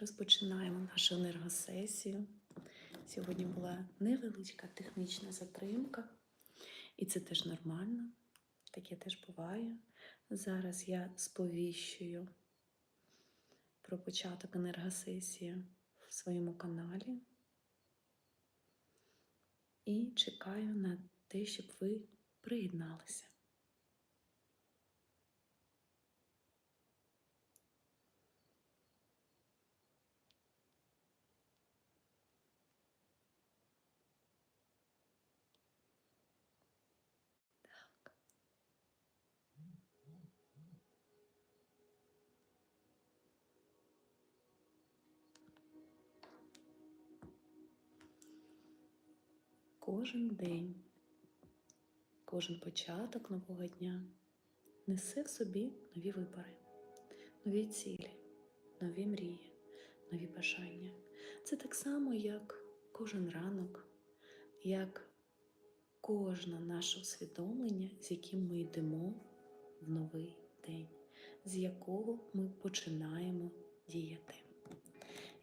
Розпочинаємо нашу енергосесію. Сьогодні була невеличка технічна затримка, і це теж нормально, таке теж буває. Зараз я сповіщую про початок енергосесії в своєму каналі і чекаю на те, щоб ви приєдналися. Кожен день, кожен початок нового дня несе в собі нові вибори, нові цілі, нові мрії, нові бажання. Це так само, як кожен ранок, як кожне наше усвідомлення, з яким ми йдемо в новий день, з якого ми починаємо діяти.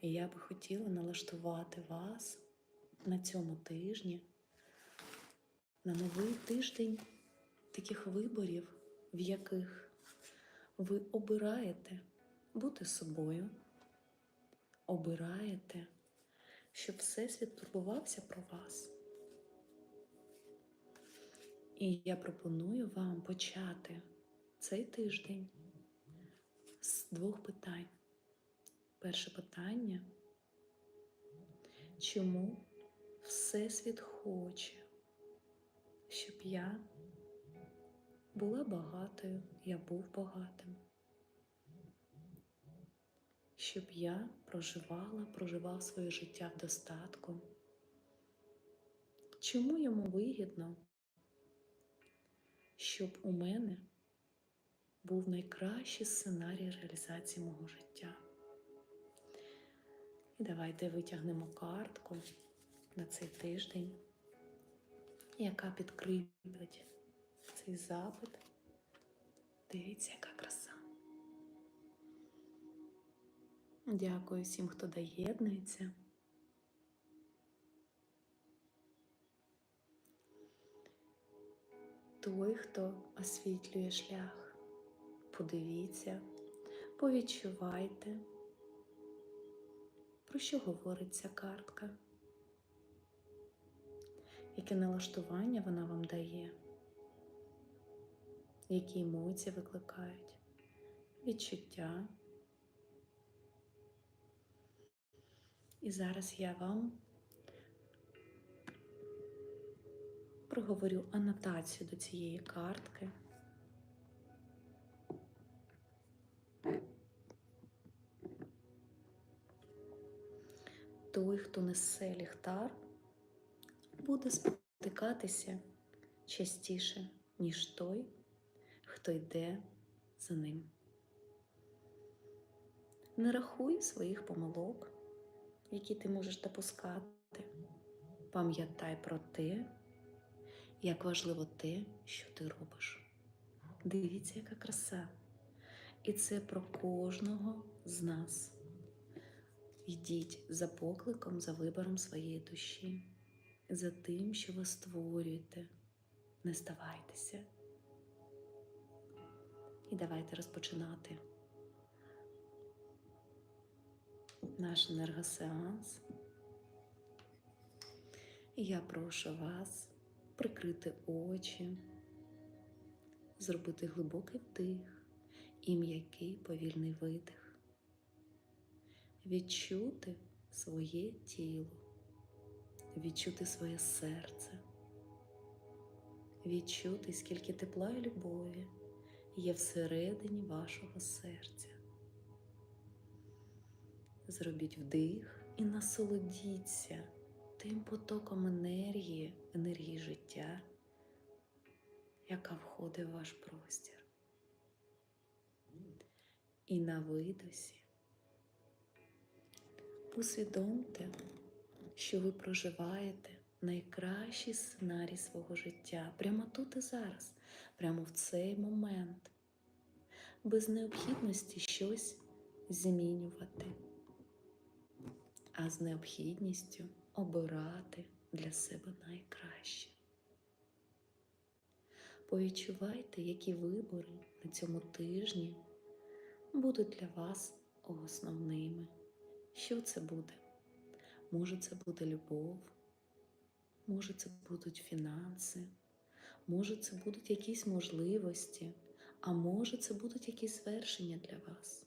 І я би хотіла налаштувати вас на цьому тижні, на новий тиждень таких виборів, в яких ви обираєте бути собою, обираєте, щоб Всесвіт турбувався про вас. І я пропоную вам почати цей тиждень з двох питань. Перше питання, чому Всесвіт хоче, щоб я була багатою, я був багатим, щоб я проживала, проживав своє життя в достатку. Чому йому вигідно, щоб у мене був найкращий сценарій реалізації мого життя? І давайте витягнемо картку на цей тиждень, яка підкріпить цей запит. Дивіться, яка краса. Дякую всім, хто доєднується. Той, хто освітлює шлях, подивіться, повідчувайте, про що говорить ця картка яке налаштування вона вам дає, які емоції викликають, відчуття. І зараз я вам проговорю анотацію до цієї картки. Той, хто несе ліхтар, буде спотикатися частіше, ніж той, хто йде за ним. Не рахуй своїх помилок, які ти можеш допускати. Пам'ятай про те, як важливо те, що ти робиш. Дивіться, яка краса. І це про кожного з нас. Йдіть за покликом, за вибором своєї душі за тим, що ви створюєте. Не здавайтеся. І давайте розпочинати наш енергосеанс. Я прошу вас прикрити очі, зробити глибокий вдих і м'який повільний видих, відчути своє тіло відчути своє серце, відчути, скільки тепла і любові є всередині вашого серця. Зробіть вдих і насолодіться тим потоком енергії, енергії життя, яка входить в ваш простір. І на видосі усвідомте що ви проживаєте найкращий сценарій свого життя прямо тут і зараз, прямо в цей момент, без необхідності щось змінювати, а з необхідністю обирати для себе найкраще. Повідчувайте, які вибори на цьому тижні будуть для вас основними. Що це буде? Може, це буде любов, може, це будуть фінанси, може, це будуть якісь можливості, а може, це будуть якісь звершення для вас.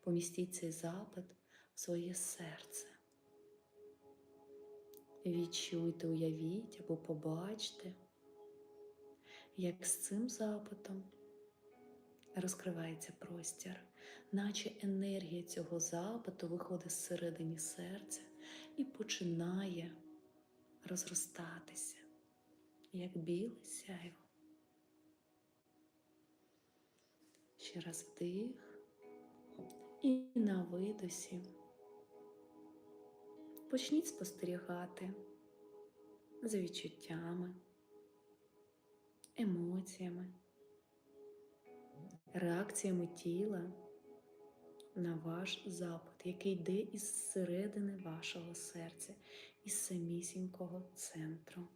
Помістіть цей запит в своє серце. Відчуйте, уявіть або побачте, як з цим запитом розкривається простір, наче енергія цього запиту виходить зсередині серця і починає розростатися, як біле сяйво. Ще раз вдих і на видосі. Почніть спостерігати за відчуттями, емоціями, реакціями тіла на ваш запит, який йде із середини вашого серця, із самісінького центру.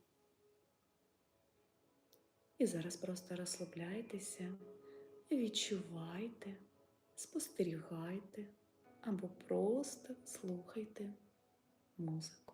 І зараз просто розслабляйтеся, відчувайте, спостерігайте або просто слухайте музику.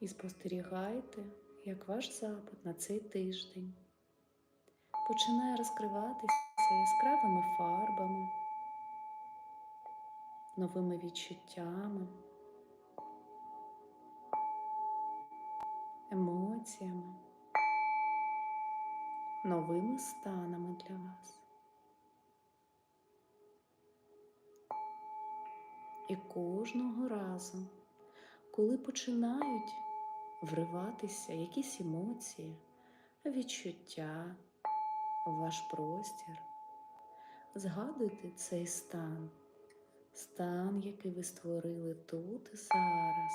І спостерігайте, як ваш запит на цей тиждень починає розкриватися яскравими фарбами, новими відчуттями, емоціями, новими станами для вас. І кожного разу, коли починають вриватися якісь емоції, відчуття ваш простір. Згадуйте цей стан, стан, який ви створили тут і зараз,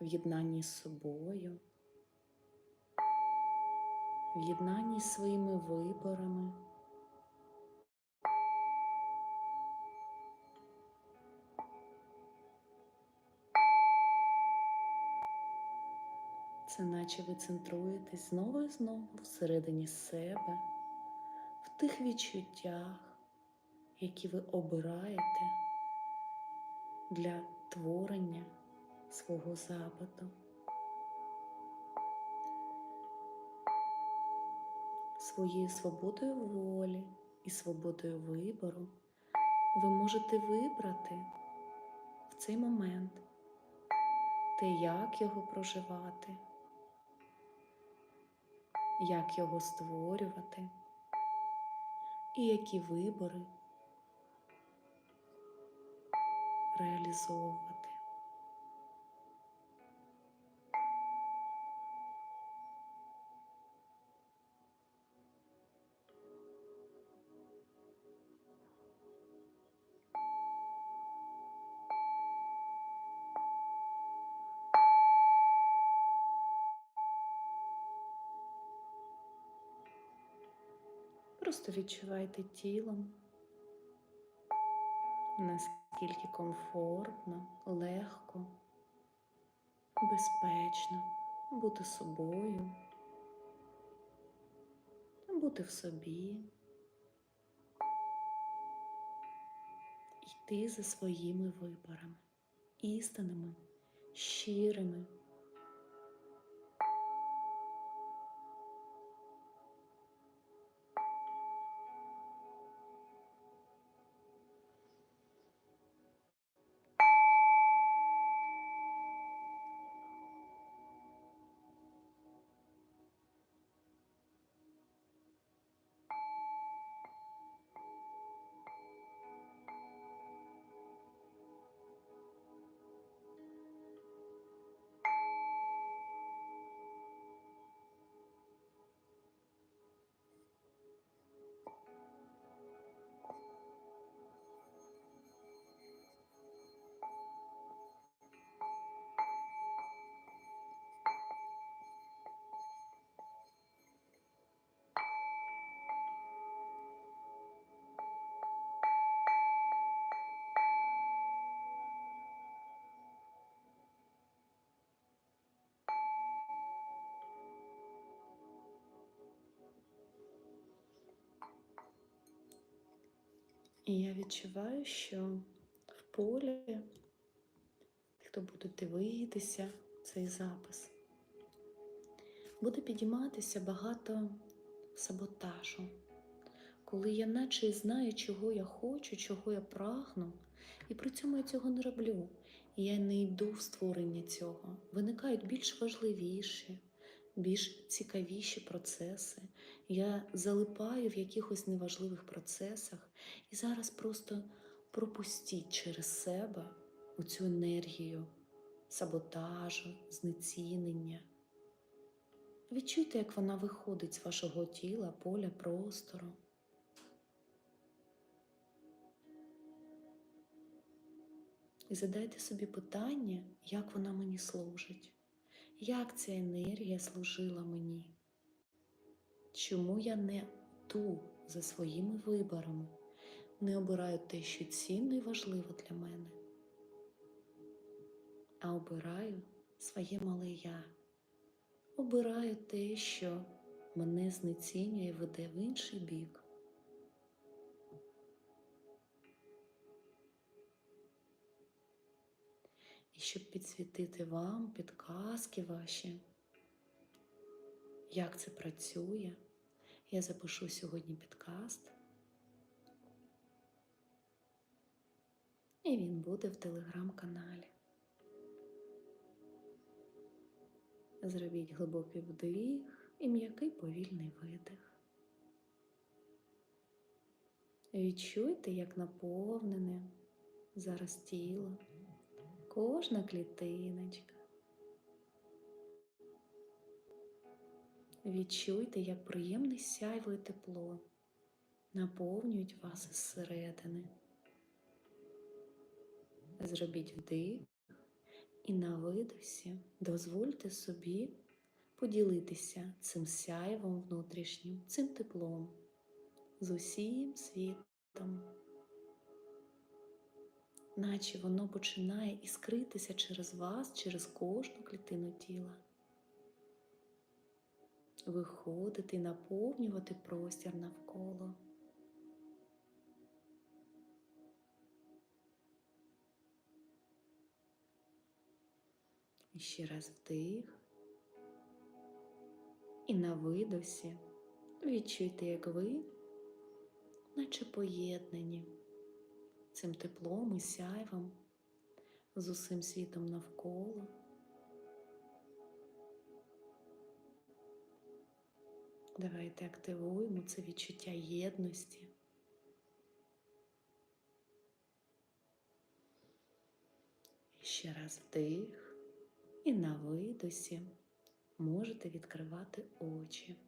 в єднанні з собою, в єднанні з своїми виборами. Це наче ви центруєтесь знову і знову всередині себе, в тих відчуттях, які ви обираєте для творення свого запиту. Своєю свободою волі і свободою вибору ви можете вибрати в цей момент те, як його проживати як його створювати і які вибори реалізовувати. Просто відчувайте тілом, наскільки комфортно, легко, безпечно бути собою, бути в собі, йти за своїми виборами, істинними, щирими. І я відчуваю, що в полі, хто буде дивитися цей запис, буде підійматися багато саботажу, коли я наче знаю, чого я хочу, чого я прагну, і при цьому я цього не роблю. Я не йду в створення цього. Виникають більш важливіші, більш цікавіші процеси. Я залипаю в якихось неважливих процесах, і зараз просто пропустіть через себе оцю енергію саботажу, знецінення. Відчуйте, як вона виходить з вашого тіла, поля, простору. І задайте собі питання, як вона мені служить, як ця енергія служила мені, чому я не ту за своїми виборами, не обираю те, що цінно і важливо для мене, а обираю своє мале я, обираю те, що мене знецінює і веде в інший бік. І щоб підсвітити вам підказки ваші, як це працює, я запишу сьогодні підкаст. І він буде в телеграм-каналі. Зробіть глибокий вдих і м'який повільний видих. Відчуйте, як наповнене зараз тіло, кожна клітиночка. Відчуйте, як приємне сяйво і тепло наповнюють вас зсередини. Зробіть вдих і на видосі дозвольте собі поділитися цим сяйвом внутрішнім, цим теплом з усім світом, наче воно починає іскритися через вас, через кожну клітину тіла. Виходити і наповнювати простір навколо. І ще раз вдих. І на видосі відчуйте, як ви, наче поєднані цим теплом і сяйвом з усім світом навколо. Давайте активуємо це відчуття єдності. І ще раз вдих і на видосі можете відкривати очі.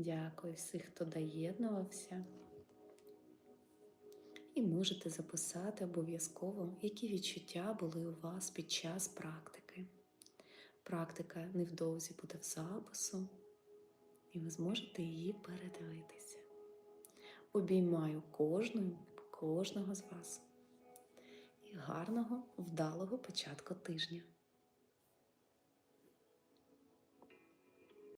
Дякую всіх, хто доєднувався. І можете записати обов'язково, які відчуття були у вас під час практики. Практика невдовзі буде в запису, і ви зможете її передивитися. Обіймаю кожну, кожного з вас. І гарного, вдалого початку тижня.